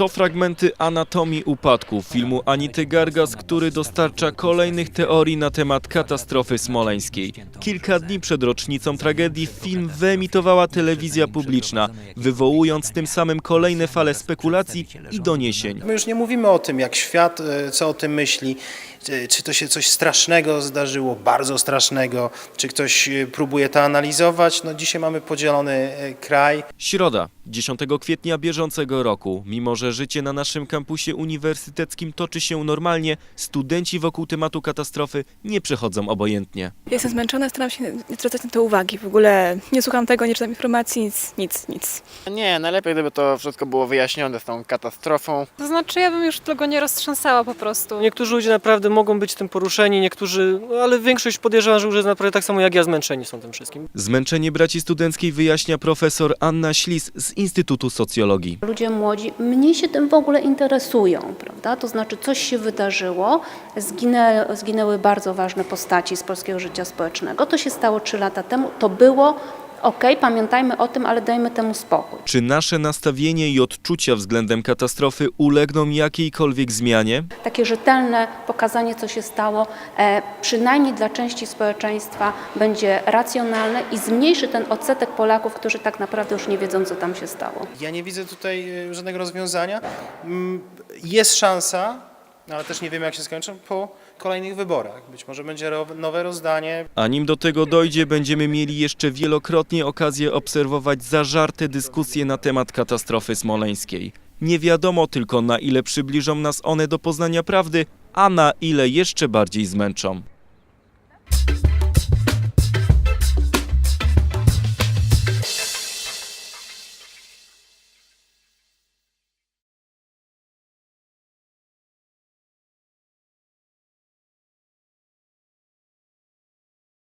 To fragmenty anatomii upadku filmu Anity Gargas, który dostarcza kolejnych teorii na temat katastrofy smoleńskiej. Kilka dni przed rocznicą tragedii film wyemitowała telewizja publiczna, wywołując tym samym kolejne fale spekulacji i doniesień. My już nie mówimy o tym, jak świat, e, co o tym myśli, czy- czy to się coś strasznego zdarzyło, bardzo strasznego, czy ktoś e, próbuje to analizować. No dzisiaj mamy podzielony e, kraj. Środa, 10 kwietnia bieżącego roku. Mimo, że życie na naszym kampusie uniwersyteckim toczy się normalnie, studenci wokół tematu katastrofy nie przechodzą obojętnie. Jestem zmęczona, staram się nie zwracać na to uwagi. W ogóle nie słucham tego, nie czytam informacji, nic, nic, nic. Nie, najlepiej gdyby to wszystko było wyjaśnione z tą katastrofą. To znaczy, ja bym już tego nie roztrząsała po prostu. Niektórzy ludzie naprawdę mogą być tym poruszeni, niektórzy, no, ale większość podejrzewam, że już jest naprawdę tak samo jak ja zmęczeni są tym wszystkim. Zmęczenie braci studenckiej wyjaśnia profesor Anna Ślis z Instytutu Socjologii. Ludzie młodzi mniej się tym w ogóle interesują, prawda? To znaczy coś się wydarzyło, zginę, zginęły bardzo ważne postaci z polskiego życia społecznego. To się stało trzy lata temu, to było ok, pamiętajmy o tym, ale dajmy temu spokój. Czy nasze nastawienie i odczucia względem katastrofy ulegną jakiejkolwiek zmianie? Takie rzetelne pokazanie, co się stało, e, przynajmniej dla części społeczeństwa będzie racjonalne i zmniejszy ten odsetek Polaków, którzy tak naprawdę już nie wiedzą, co tam się stało. Ja nie widzę tutaj e, żadnego rozwiązania. Mm, Jest szansa, ale też nie wiemy, jak się skończą, po kolejnych wyborach. Być może będzie nowe rozdanie, A nim do tego dojdzie, będziemy mieli jeszcze wielokrotnie okazję obserwować zażarte dyskusje na temat katastrofy smoleńskiej. Nie wiadomo tylko na ile przybliżą nas one do poznania prawdy, a na ile jeszcze bardziej zmęczą.